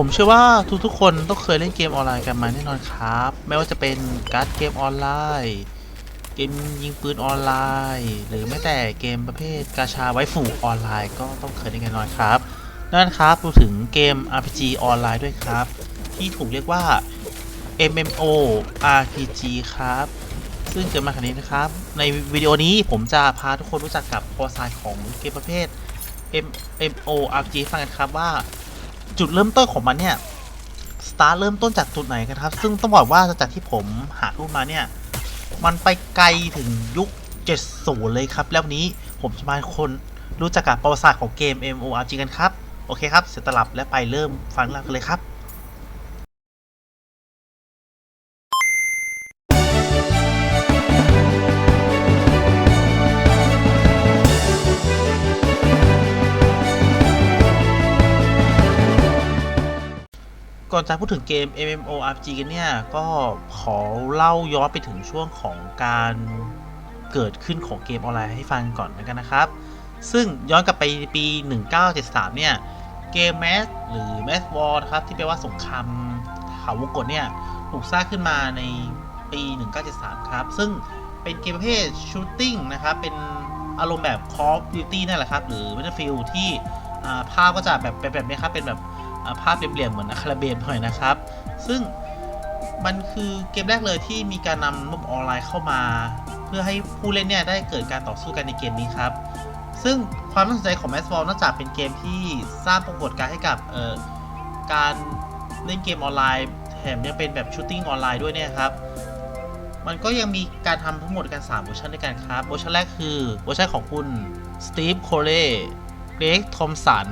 ผมเชื่อว่าทุกๆคนต้องเคยเล่นเกมออนไลน์กันมาแน่นอนครับ ไม่ว่าจะเป็นการ์ดเกมออนไลน์ เกมยิงปืนออนไลน์ หรือแม้แต่เกมประเภทกาชาไว้ฝูออนไลน์ก็ต้องเคยเล่นกันแน่นอนครับนั่นครับรวมถึงเกม RPG ออนไลน์ด้วยครับ ที่ถูกเรียกว่า MMO RPG ครับ ซึ่งเกิดมาขนาดนี้นะครับ ในวิดีโอนี้ผมจะพาทุกคนรู้จักกับประวัติศาสตร์ของเกมประเภท MMO RPG ฟังกันครับว่า จุดเริ่มต้นของมันเนี่ยสตาร์เริ่มต้นจากจุดไหนกันครับ ซึ่งต้องบอกว่าจากที่ผมหารูปมาเนี่ย มันไปไกลถึงยุค 70 เลยครับ แล้วนี้ผมจะมาคนรู้จักกับประวัติศาสตร์ของเกม MORG กันครับ โอเคครับ เสียตลับและไปเริ่มฟังเรื่องกันเลยครับ ก่อนจะพูดถึงเกม MMORPG กันเนี่ย ก็ขอเล่าย้อนไปถึงช่วงของการเกิดขึ้นของเกมออนไลน์ให้ฟังก่อนแล้วกันนะครับ ซึ่งย้อนกลับไปปี 1973 เนี่ย เกมแมสหรือ Mass War นะครับ ที่แปลว่าสงครามเขาวงกตเนี่ย ถูกสร้างขึ้นมาในปี 1973 ครับ ซึ่งเป็นเกมประเภท Shooting นะครับ เป็นอารมณ์แบบ Call of Duty นั่นแหละครับ หรือ Battlefield ที่ภาพก็จะแบบเป็นแบบนี้ครับ เป็นแบบ ภาพเหลี่ยมๆเหมือนอาคาราเบนหน่อยนะครับ ซึ่งมันคือเกมแรกเลยที่มีการนำระบบออนไลน์เข้ามา เพื่อให้ผู้เล่นเนี่ยได้เกิดการต่อสู้กันในเกมนี้ครับ ซึ่งความน่าสนใจของ m a s w a l นอกจากเป็นเกมที่สร้างปรากฏการณ์ให้กับการเล่นเกมออนไลน์แถมยังเป็นแบบชูตติ้งออนไลน์ด้วยเนี่ยครับ มันก็ยังมีการทำทั้งหมดกัน3เวอร์ชันด้วยกันครับเวอร์ชันแรกคือเวอร์ชันของคุณสตีฟโคเล่เกรกทอมสัน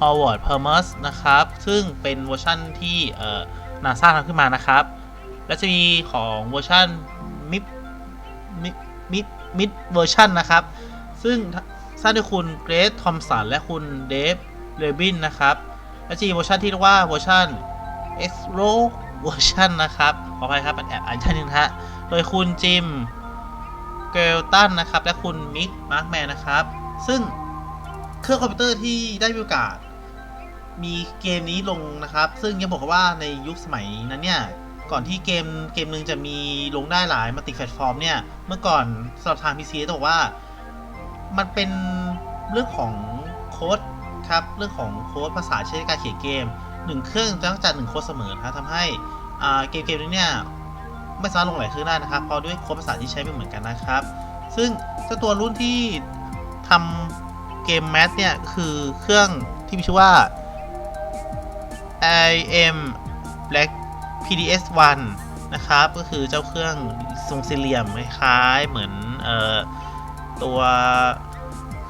ฮาวเวิร์ดเพอร์เมสนะครับ ซึ่งเป็นเวอร์ชันที่เอ่อนาซาทำขึ้นมานะครับ และจะมีของเวอร์ชันมิดมิดมิดมิดเวอร์ชันนะครับ ซึ่งสร้างโดยคุณเกรททอมสันและคุณเดฟเลบินนะครับ และจะมีเวอร์ชันที่เรียกว่าเวอร์ชัน X r o เวอร์ชันนะครับ ขออภัยครับมันแอบอ่านชันนึงฮะ โดยคุณจิมเกลตันนะครับ และคุณมิกมาร์คแมนนะครับ ซึ่งเครื่องคอมพิวเตอร์ที่ได้มีโอกาส มีเกมนี้ลงนะครับ ซึ่งยังบอกว่าในยุคสมัยนั้นเนี่ย ก่อนที่เกมเกมหนึ่งจะมีลงได้หลายมัลติแพลตฟอร์มเนี่ย เมื่อก่อนสำหรับทาง PC ต้องบอกว่า มันเป็นเรื่องของโค้ดครับ เรื่องของโค้ดภาษาใช้ในการเขียนเกมหนึ่งเครื่องจะต้องจัดหนึ่งโค้ดเสมอนะครับทำให้เกมเกมนี้เนี่ยไม่สามารถลงหลายเครื่องได้นะครับเพราะด้วยโค้ดภาษาที่ใช้ไม่เหมือนกันนะครับ ซึ่งเจ้าตัวรุ่นที่ทำเกมแมสเนี่ยคือเครื่องที่มีชื่อว่า IM Black PDS 1นะครับ ก็คือเจ้าเครื่องทรงสี่เหลี่ยมคล้ายๆเหมือนออตัว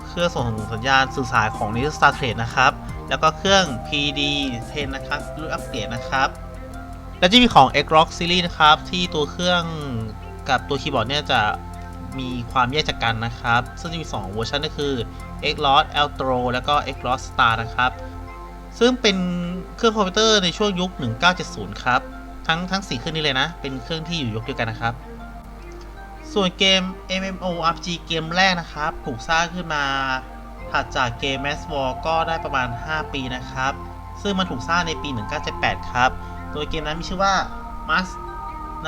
เครื่องส่งสัญญาณสื่อสารของ n i s Star Trek นะครับ แล้วก็เครื่อง PD 10นะครับรุ่นอัปเกรดนะครับ แล้วจะมีของ X Rock Series นะครับ ที่ตัวเครื่องกับตัวคีย์บอร์ดเนี่ยจะมีความแยกจากกันนะครับ ซึ่งจะมี 2 เวอร์ชันก็คือ X l o s Ultra แล้วก็ X l o s Star นะครับ ซึ่งเป็นเครื่องคอมพิวเตอร์ในช่วงยุค 1970 ครับ ทั้งทั้ง 4 เครื่องนี้เลยนะ เป็นเครื่องที่อยู่ยุคเดียวกันนะครับ ส่วนเกม MMORPG เกมแรกนะครับ ถูกสร้างขึ้นมาถัดจากเกม Mass War ก็ได้ประมาณ 5 ปีนะครับ ซึ่งมันถูกสร้างในปี 1978 ครับ โดยเกมนั้นมีชื่อว่า Mass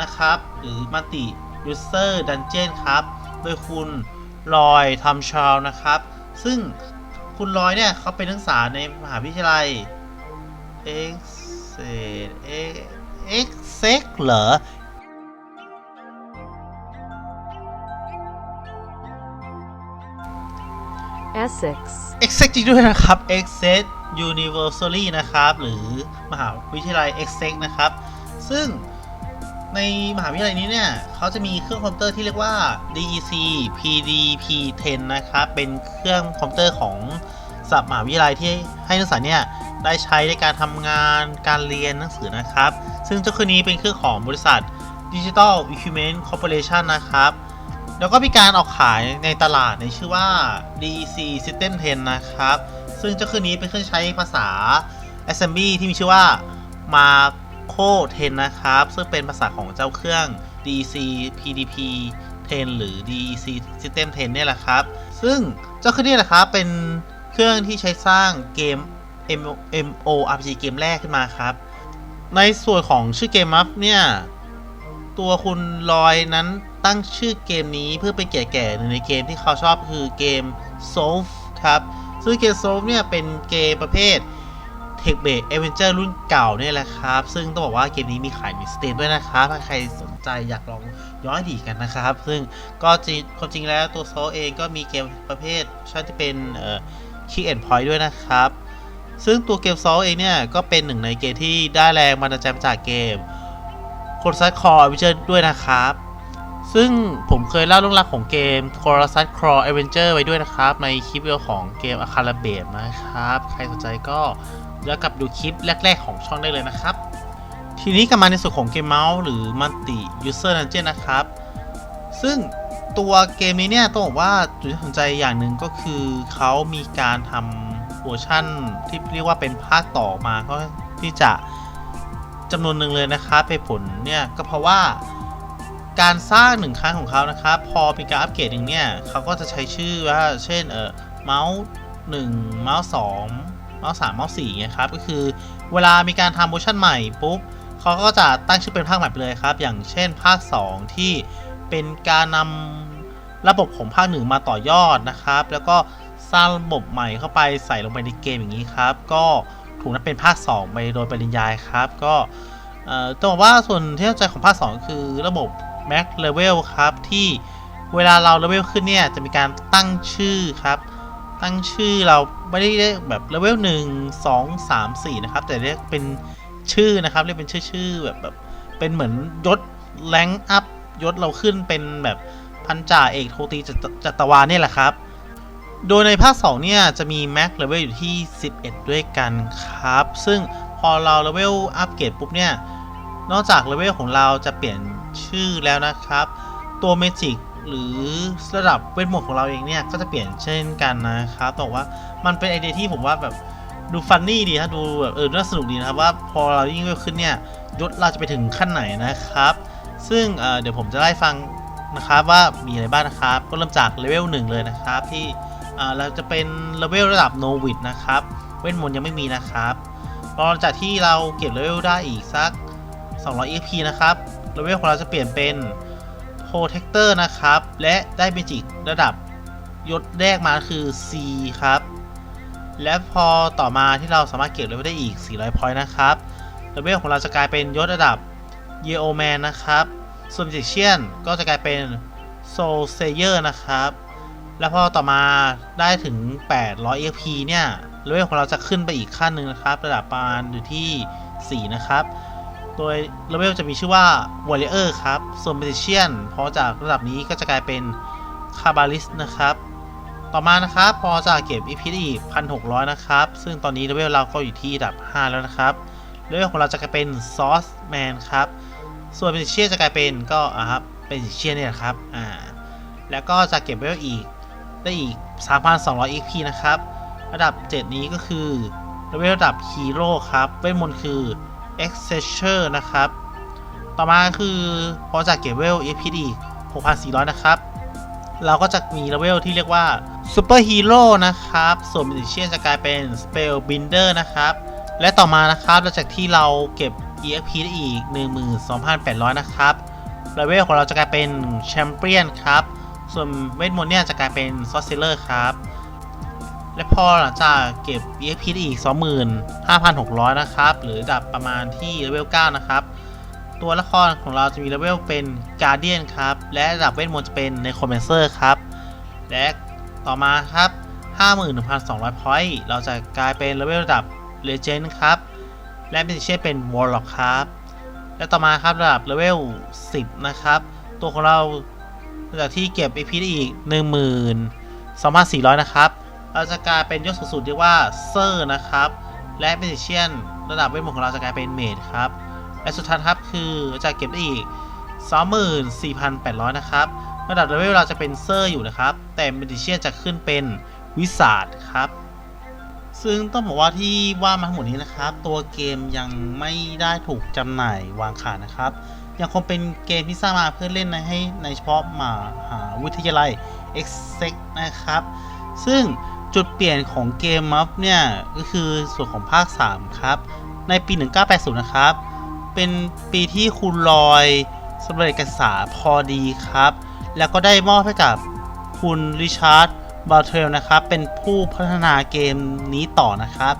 นะครับ หรือ Multi User Dungeon ครับ โดยคุณลอยทำชาวนะครับ ซึ่ง คุณลอยเนี่ยเขาเป็นนักศึกษาในมหาวิทยาลัย X X X เหรอ Essex, e x e c จริงด้วยนะครับ e x e c Universally นะครับ หรือมหาวิทยาลัย e x e c นะครับ ซึ่ง ในมหาวิทยาลัยนี้เนี่ยเขาจะมีเครื่องคอมพิวเตอร์ที่เรียกว่า DEC PDP-10 นะครับ เป็นเครื่องคอมพิวเตอร์ของสับมหาวิทยาลัยที่ให้นักศึกษาเนี่ยได้ใช้ในการทำงานการเรียนหนังสือนะครับ ซึ่งเจ้าเครื่องนี้เป็นเครื่องของบริษัท Digital Equipment Corporation นะครับ แล้วก็มีการออกขายในตลาดในชื่อว่า DEC System 10 นะครับ ซึ่งเจ้าเครื่องนี้เป็นเครื่องใช้ภาษา Assembly ที่มีชื่อว่า Marco 10นะครับ ซึ่งเป็นภาษาของเจ้าเครื่อง DEC PDP 10หรือ DEC System 10เนี่ยแหละครับ ซึ่งเจ้าเครื่องนี้แหละครับ เป็นเครื่องที่ใช้สร้างเกม MMORPG เกมแรกขึ้นมาครับ ในส่วนของชื่อเกมมัฟเนี่ย ตัวคุณลอยนั้นตั้งชื่อเกมนี้เพื่อเป็นแก่ๆหนึ่งในเกมที่เขาชอบคือเกม s o l v ครับ ซึ่งเกม s o l v เนี่ยเป็นเกมประเภท t e c h b a s e Adventure รุ่นเก่าเนี่ยแหละครับ ซึ่งต้องบอกว่าเกมนี้มีขายในสเต m ด้วยนะครับ ถ้าใครสนใจอยากลองย้อนอดีตกันนะครับ ซึ่งก็จริงความจริงแล้วตัว s o l เองก็มีเกมประเภทชาติที่เป็นเอ่อ Key End Point ด้วยนะครับ ซึ่งตัวเกม s o l เองเนี่ย ก็เป็นหนึ่งในเกมที่ได้แรงบันดาลใจมาจากเกม c o r s a t Core Adventure ด้วยนะครับซึ่งผมเคยเล่าเรื่องราวของเกม c o r s a t Core Adventure ไว้ด้วยนะครับ ในคลิปวิดีโอของเกม a c a r a b a นะครับ ใครสนใจก็ ย้อนกลับดูคลิปแรก ๆ ของช่องได้เลยนะครับ ทีนี้กลับมาในส่วนของเกมเมาส์หรือ Multi User Dungeon นนะครับ ซึ่งตัวเกมนี้เนี่ยต้องบอกว่าจุดที่สนใจอย่างหนึ่งก็คือเขามีการทำเวอร์ชั่นที่เรียกว่าเป็นภาคต่อมาก็ที่จะจำนวนหนึ่งเลยนะครับเหตุผลเนี่ยก็เพราะว่าการสร้างหนึ่งครั้งของเขานะครับ พอมีการอัปเกรดหนึ่งเนี่ยเขาก็จะใช้ชื่อว่าเช่นเออเมาส์หนึ่งเมาส์สอง มาส์สามเมาส์สี่เงี้ยครับก็คือเวลามีการทำเวอร์ชันใหม่ปุ๊บเขาก็จะตั้งชื่อเป็นภาคใหม่ไปเลยครับ อย่างเช่นภาค 2 ที่เป็นการนำระบบของภาคหนึ่งมาต่อยอดนะครับ แล้วก็สร้างระบบใหม่เข้าไปใส่ลงไปในเกมอย่างนี้ครับ ก็ถูกนับเป็นภาค 2 ไปโดยปริยายครับ ก็ต้องบอกว่าส่วนที่น่าใจของภาค 2 คือระบบ Max Level ครับ ที่เวลาเราเลเวลขึ้นเนี่ย จะมีการตั้งชื่อครับ ตั้งชื่อเราไม่ได้เรียกแบบเลเวลหนึ่งสองสามสี่นะครับ แต่เรียกเป็นชื่อนะครับ เรียกเป็นชื่อชื่อแบบแบบเป็นเหมือนยศแรงอัพยศเราขึ้นเป็นแบบพันจ่าเอกโทตีจัตจัตวาเนี่ยแหละครับ โดยในภาค2เนี่ยจะมี Max Level อยู่ที่ 11 ด้วยกันครับ ซึ่งพอเราเลเวลอัปเกรดปุ๊บเนี่ย นอกจากเลเวลของเราจะเปลี่ยนชื่อแล้วนะครับ ตัวเมจิก หรือระดับเวทมนต์ของเราเองเนี่ยก็จะเปลี่ยนเช่นกันนะครับแต่ว่ามันเป็นไอเดียที่ผมว่าแบบดูฟันนี่ดีนะดูแบบเออน่าสนุกดีนะครับว่าพอเรายิ่งเวลขึ้นเนี่ยยศเราจะไปถึงขั้นไหนนะครับ ซึ่งเเดี๋ยวผมจะไล่ฟังนะครับว่ามีอะไรบ้างนะครับ ก็เริ่มจากเลเวล1เลยนะครับ ที่เราจะเป็นเลเวลระดับโนวิดนะครับเวทมนต์ยังไม่มีนะครับพอหลังจากที่เราเก็บเลเวลได้อีกสัก 200 EP นะครับเลเวลของเราจะเปลี่ยนเป็น Protector นะครับ และได้เมจิกระดับยศแรกมาคือ C ครับ และพอต่อมาที่เราสามารถเก็บเลเวลได้อีก 400 point นะครับเลเวลของเราจะกลายเป็นยศระดับ Yeoman นนะครับ ส่วน Magician ก็จะกลายเป็น Soul Sayer นะครับ แล้วพอต่อมาได้ถึง 800 EXP เนี่ยเลเวลของเราจะขึ้นไปอีกขั้นหนึ่งนะครับ ระดับประมาณอยู่ที่ 4 นะครับ โดยเลเวลจะมีชื่อว่า Warrior ครับ ส่วน Magician พอจากระดับนี้ก็จะกลายเป็น Cabalist นะครับ ต่อมานะครับ พอจะเก็บ EP ได้อีก 1,600 นะครับ ซึ่งตอนนี้เลเวลเราก็อยู่ที่ระดับ 5 แล้วนะครับเลเวลของเราจะกลายเป็น Sauce Man ครับ ส่วน Magician จะกลายเป็นก็อะครับ เป็น Magician เนี่ยครับ อ่า แล้วก็จะเก็บเลเวลอีกได้อีก 3,200 EP นะครับ ระดับ 7 นี้ก็คือเลเวลระดับฮีโร่ครับ เวทมนต์คือ e x c e s s o r นะครับ ต่อมาคือพอจากเก็บเลเวล EP อีก6,400 นะครับ เราก็จะมีเลเวลที่เรียกว่า Super Hero นะครับ ส่วน Magician จะกลายเป็น Spellbinder นะครับ และต่อมานะครับหลังจากที่เราเก็บ EXP ได้อีก 12,800 นะครับเลเวลของเราจะกลายเป็น Champion ครับ ส่วนเวทมนต์เนี่ยจะกลายเป็น Sorcerer ครับ และพอหลังจากเก็บ EXP ได้อีก 25,600 นะครับ หรือดับประมาณที่เลเวล 9 นะครับ ตัวละครของเราจะมีเลเวลเป็น Guardian ครับ และระดับเวทมนต์จะเป็น Necromancer ครับ และต่อมาครับ 51,200 point เราจะกลายเป็นเลเวลระดับ Legend ครับ และเป็นเช่เป็น Warlock ครับ และต่อมาครับระดับเลเวล 10 นะครับ ตัวของเราจากที่เก็บ EP ได้อีก 12,400 นะครับ เราจะกลายเป็นยศสูงสุดเรียกว่าเซอร์นะครับ และเมจิเชียนระดับเวทมนต์ของเราจะกลายเป็นเมดครับ และสุดท้ายครับคือจะเก็บได้อีก 24,800 นะครับ ระดับเลเวลเราจะเป็นเซอร์อยู่นะครับ แต่เมจิเชียนจะขึ้นเป็นวิสาดครับ ซึ่งต้องบอกว่าที่ว่ามาทั้งหมดนี้นะครับ ตัวเกมยังไม่ได้ถูกจำหน่ายวางขายนะครับ ยังคงเป็นเกมที่สร้างมาเพื่อเล่นในให้ในเฉพาะมหาวิทยาลัย e x e c นะครับ ซึ่ง จุดเปลี่ยนของเกมมัฟเนี่ย ก็คือส่วนของภาค 3 ครับ ในปี 1980 นะครับ เป็นปีที่คุณลอยสำเร็จการศึกษาพอดีครับ แล้วก็ได้มอบให้กับคุณริชาร์ดบาเทลนะครับ เป็นผู้พัฒนาเกมนี้ต่อนะครับ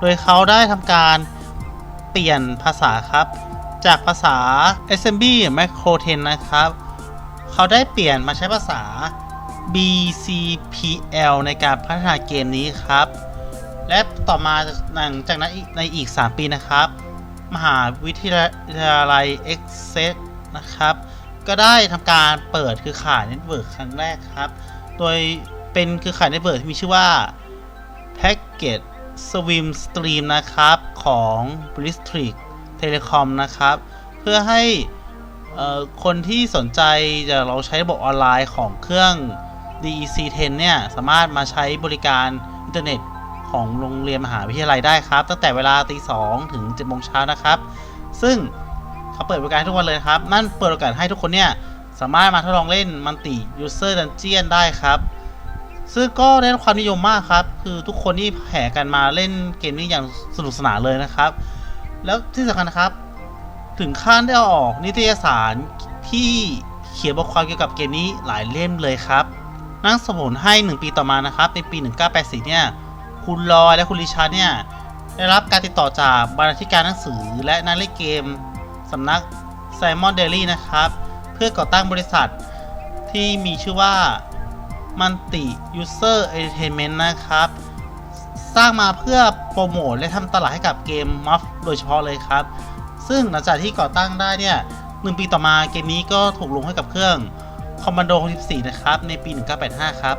โดยเขาได้ทำการเปลี่ยนภาษาครับ จากภาษา SMB Macro 10นะครับ เขาได้เปลี่ยนมาใช้ภาษา BCPL ในการพัฒนาเกมนี้ครับ และต่อมาหลังจากนั้นในอีก 3 ปีนะครับ มหาวิทยาลัย e x c e นะครับ ก็ได้ทำการเปิดคือข่ายเน็ตเวิร์กครั้งแรกครับ โดยเป็นคือข่ายเน็ตเวิร์กที่มีชื่อว่า Packet Swim Stream นะครับ ของ b r i s t r i c Telecom นะครับ เพื่อให้คนที่สนใจจะเราใช้ระบบออนไลน์ของเครื่อง DEC 10 เนี่ยสามารถมาใช้บริการอินเทอร์เน็ตของโรงเรียนมหาวิทยาลัยได้ครับ ตั้งแต่เวลาตี2ถึง7โมงเช้านะครับ ซึ่งเขาเปิดบริการทุกวันเลยครับ นั่นเปิดโอกาสให้ทุกคนเนี่ยสามารถมาทดลองเล่นมันติ User Dungeon ได้ครับ ซึ่งก็ได้รับความนิยมมากครับ คือทุกคนที่แห่กันมาเล่นเกมนี้อย่างสนุกสนานเลยนะครับ แล้วที่สำคัญนะครับ ถึงขั้นได้ออกนิตยสารที่เขียนบทความเกี่ยวกับเกมนี้หลายเล่มเลยครับ นั่งสมุนให้ 1 ปีต่อมานะครับในปี 1984 เนี่ย คุณลอยและคุณริชาร์ดเนี่ย ได้รับการติดต่อจากบรรณาธิการหนังสือและนักเล่นเกมสำนัก Simon Daily นะครับ เพื่อก่อตั้งบริษัทที่มีชื่อว่า Multi User Entertainment นะครับ สร้างมาเพื่อโปรโมทและทำตลาดให้กับเกมมัฟโดยเฉพาะเลยครับ ซึ่งหลังจากที่ก่อตั้งได้เนี่ยหนึ่งปีต่อมาเกมนี้ก็ถูกลงให้กับเครื่อง Commando 64นะครับในปี 1985 ครับ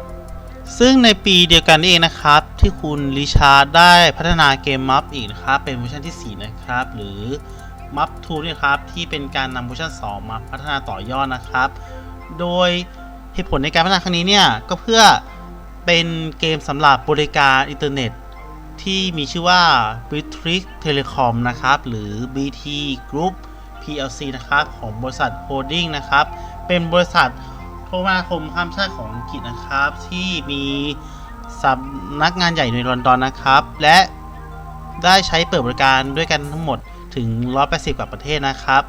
ซึ่งในปีเดียวกันนี่เองนะครับ ที่คุณริชาร์ดได้พัฒนาเกมมัฟอีกนะครับ เป็นเวอร์ชันที่ 4 นะครับ หรือมัฟ2เนี่ครับ ที่เป็นการนำเวอร์ชัน2 มาพัฒนาต่อยอดนะครับ โดยเหตุผลในการพัฒนาครั้งนี้เนี่ยก็เพื่อเป็นเกมสำหรับบริการอินเทอร์เน็ตที่มีชื่อว่า b r i t i s Telecom นะครับ หรือ BT Group PLC นะครับ ของบริษัทโฮดดิ้งนะครับ เป็นบริษัท โทรคมข้ามชาติของอังกฤษนะครับ ที่มีสำนักงานใหญ่ในลอนดอนนะครับ และได้ใช้เปิดบริการด้วยกันทั้งหมดถึง 180 กว่าประเทศนะครับ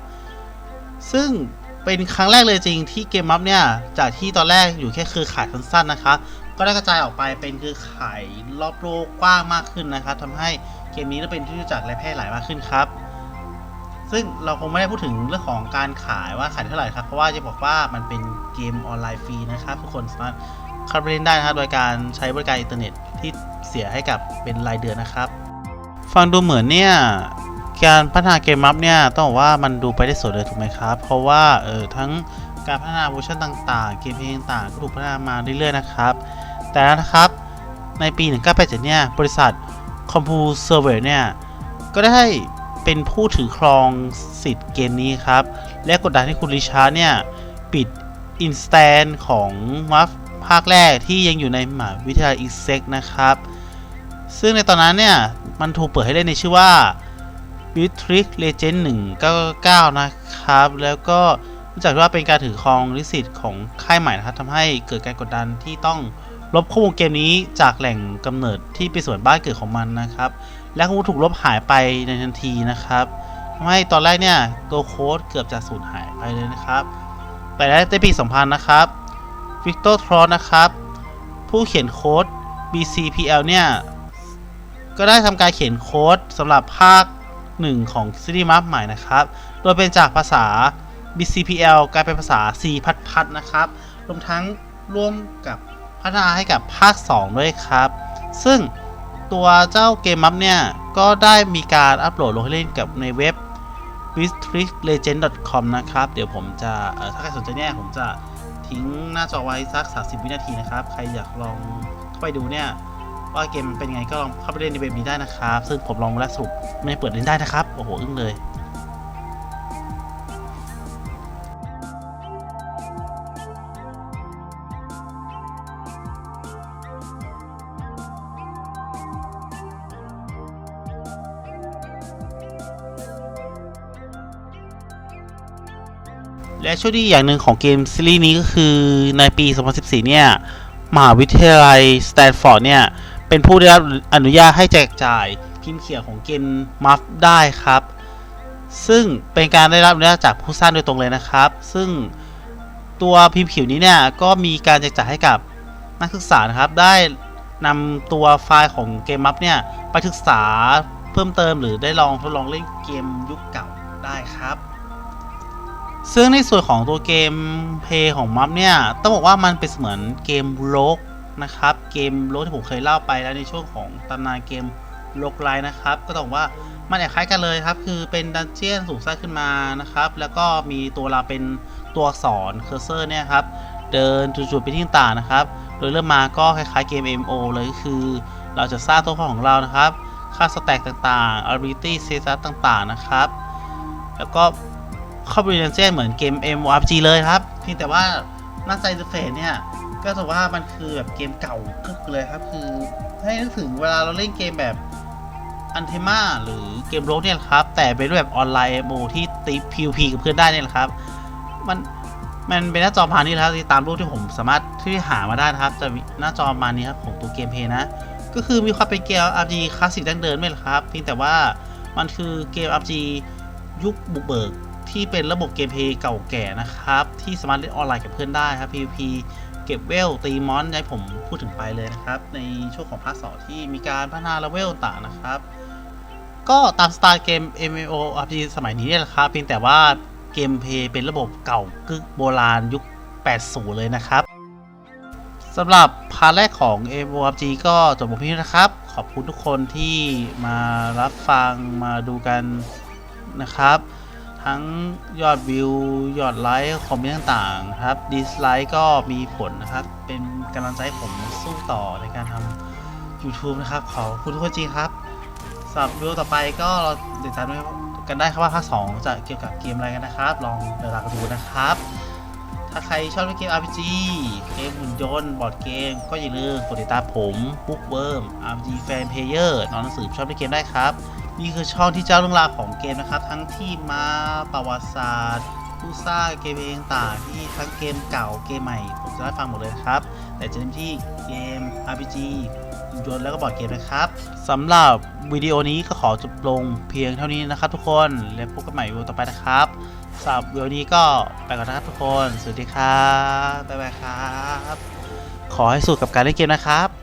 ซึ่งเป็นครั้งแรกเลยจริงที่เกมมัฟเนี่ย จากที่ตอนแรกอยู่แค่เครือข่ายสั้นๆนะครับ ก็ได้กระจายออกไปเป็นเครือข่ายรอบโลกกว้างมากขึ้นนะครับทำให้เกมนี้ได้เป็นที่รู้จักและแพร่หลายมากขึ้นครับ ซึ่งเราคงไม่ได้พูดถึงเรื่องของการขายว่าขายเท่าไหร่ครับ เพราะว่าจะบอกว่ามันเป็น เกมออนไลน์ฟรีนะครับทุกคนสามารถเข้าไปเล่นได้นะครับโดยการใช้บริการอินเทอร์เน็ตที่เสียให้กับเป็นรายเดือนนะครับ ฟังดูเหมือนเนี่ยการพัฒนาเกมมัฟเนี่ยต้องบอกว่ามันดูไปได้สวยเลยถูกไหมครับ เพราะว่าเออทั้งการพัฒนาเวอร์ชันต่างๆ เกมเพลงต่างๆก็ถูกพัฒนามาเรื่อยๆนะครับ แต่นะครับในปี 1987 เนี่ย บริษัท c o m p u s e r v e r เนี่ย ก็ได้เป็นผู้ถือครองสิทธิ์เกมนี้ครับ และกดดันให้คุณริชาร์ดเนี่ย ปิด อินสแตนของมัฟภาคแรกที่ยังอยู่ในมหาวิทยาลัยอีเซ็กนะครับ ซึ่งในตอนนั้นเนี่ย มันถูกเปิดให้เล่นในชื่อว่า b i t r i x Legend 199 นะครับ แล้วก็เนื่องจากว่าเป็นการถือครองลิสิทธิ์ของค่ายใหม่นะครับทำให้เกิดการกดดันที่ต้องลบข้อมูลเกมนี้จากแหล่งกำเนิดที่เป็นส่วนบ้านเกิดของมันนะครับ และข้อมูลถูกลบหายไปในทันทีนะครับทำให้ตอนแรกเนี่ยตัวโค้ดเกือบจะสูญหายไปเลยนะครับ แต่ในปี2000 นะครับ Victor t r o s นะครับ ผู้เขียนโค้ด BCPL เนี่ย ก็ได้ทำการเขียนโค้ดสำหรับภาค 1 ของซีรีส์มัฟใหม่นะครับ โดยเป็นจากภาษา BCPL กลายเป็นภาษา C พัดพัดนะครับ รวมทั้งร่วมกับพัฒนาให้กับภาค 2 ด้วยครับ ซึ่งตัวเจ้าเกมมัฟเนี่ย ก็ได้มีการอัปโหลดลงให้เล่นกับในเว็บ b i s t r i c legend com นะครับ เดี๋ยวผมจะถ้าใครสนใจเนี่ยผมจะทิ้งหน้าจอไว้สัก 30 วินาทีนะครับ ใครอยากลองเข้าไปดูเนี่ยว่าเกมเป็นไงก็ลองเข้าไปเล่นในเว็บนี้ได้นะครับ ซึ่งผมลองมาแล้วสรุปไม่เปิดเล่นได้นะครับ โอ้โห อึ้งเลย และโชคดีอย่างหนึ่งของเกมซีรีส์นี้ก็คือในปี 2014 เนี่ยมหาวิทยาลัยสแตนฟอร์ดเนี่ย เป็นผู้ได้รับอนุญาตให้แจกจ่ายพิมพ์เขียวของเกมมัฟได้ครับ ซึ่งเป็นการได้รับอนุญาตจากผู้สร้างโดยตรงเลยนะครับ ซึ่งตัวพิมพ์เขียวนี้เนี่ยก็มีการแจกจ่ายให้กับนักศึกษานะครับได้นำตัวไฟล์ของเกมมัฟเนี่ยไปศึกษาเพิ่มเติมหรือได้ลองทดลองเล่นเกมยุคเก่าได้ครับ ซึ่งในส่วนของตัวเกมเพย์ของมัฟเนี่ย ต้องบอกว่ามันเป็นเสมือนเกมโลกนะครับ เกมโลกที่ผมเคยเล่าไปแล้วในช่วงของตำนานเกมโลกไลน์นะครับ ก็ต้องว่ามันคล้ายกันเลยครับ คือเป็นดันเจียนสูงสร้างขึ้นมานะครับ แล้วก็มีตัวเราเป็นตัวอักษรเคอร์เซอร์เนี่ยครับ เดินจุดๆไปที่ต่างๆนะครับ โดยเริ่มมาก็คล้ายๆเกม MO เลยก็คือ เราจะสร้างตัวละครของเรานะครับ ค่าสแต็กต่างๆ ability set ต่างๆนะครับ แล้วก็ เข้าไปเรียนเส้นเหมือนเกม MMORPG เลยครับเพียงแต่ว่าหน้าไซเดอร์เฟสเนี่ย ก็จะว่ามันคือแบบเกมเก่ากึกเลยครับ คือให้นึกถึงเวลาเราเล่นเกมแบบอันเทมาหรือเกมโรสเนี่ยครับ แต่เป็นรูปแบบออนไลน์ MMO ที่ตี PVP กับเพื่อนได้เนี่ยแหละครับ มันมันเป็นหน้าจอพานี้นะครับตามรูปที่ผมสามารถที่หามาได้นะครับจะมีหน้าจอมานี้ครับของตัวเกมเพย์นะ ก็คือมีความเป็นเกม RPG คลาสสิกดั้งเดิมไหรอกครับเพียงแต่ว่ามันคือเกม RPG ยุคบุกเบิก ที่เป็นระบบเกมเพลย์เก่าแก่นะครับ ที่สามารถเล่นออนไลน์กับเพื่อนได้ครับ PVP เก็บเวลตีมอนให้ผมพูดถึงไปเลยนะครับ ในช่วงของภาคสองที่มีการพัฒนาเลเวลต่างนะครับ ก็ตามสไตล์เกม MMORPG สมัยนี้เนี่ยแหละครับเพียงแต่ว่าเกมเพลย์เป็นระบบเก่ากึกโบราณยุค 80 เลยนะครับสำหรับพาร์ทแรกของ MMORPG ก็จบลงเพียงเท่นะครับ ขอบคุณทุกคนที่มารับฟังมาดูกันนะครับ ทั้งยอดวิว ยอดไลค์คอมเมนต์ต่างๆครับดิสไลค์ก็มีผลนะครับ เป็นกำลังใจให้ผมสู้ต่อในการทำ YouTube นะครับ ขอบคุณทุกคนจริงครับสำหรับวิวต่อไปก็เราติดตามกันได้ครับว่าภาค2จะเกี่ยวกับเกมอะไรกันนะครับ ลองเดินทากดูนะครับ ถ้าใครชอบเล่นเกม RPG เกมหุ่นยนต์บอร์ดเกม ก็อย่าลืมกดติดตามผมบุ๊กเวิร์ม RPG Fan Player น้องหนังสือชอบเล่นเกมได้ครับ นี่คือช่องที่เจ้าเรื่องราวของเกมนะครับ ทั้งที่มาประวัติศาสตร์ ผู้สร้างเกมเองต่างที่ทั้งเกมเก่าเกมใหม่ ผมจะได้ฟังหมดเลยนะครับ แต่จะเน้นที่เกม RPG ยนต์แล้วก็บอร์ดเกมนะครับสำหรับวิดีโอนี้ก็ขอจบลงเพียงเท่านี้นะครับทุกคนแล้วพบกันใหม่วิดีโอต่อไปนะครับสำหรับวิดีโอนี้ก็ไปก่อนนะครับทุกคน สวัสดีครับบ๊ายบายครับ ขอให้สุขกับการเล่นเกมนะครับ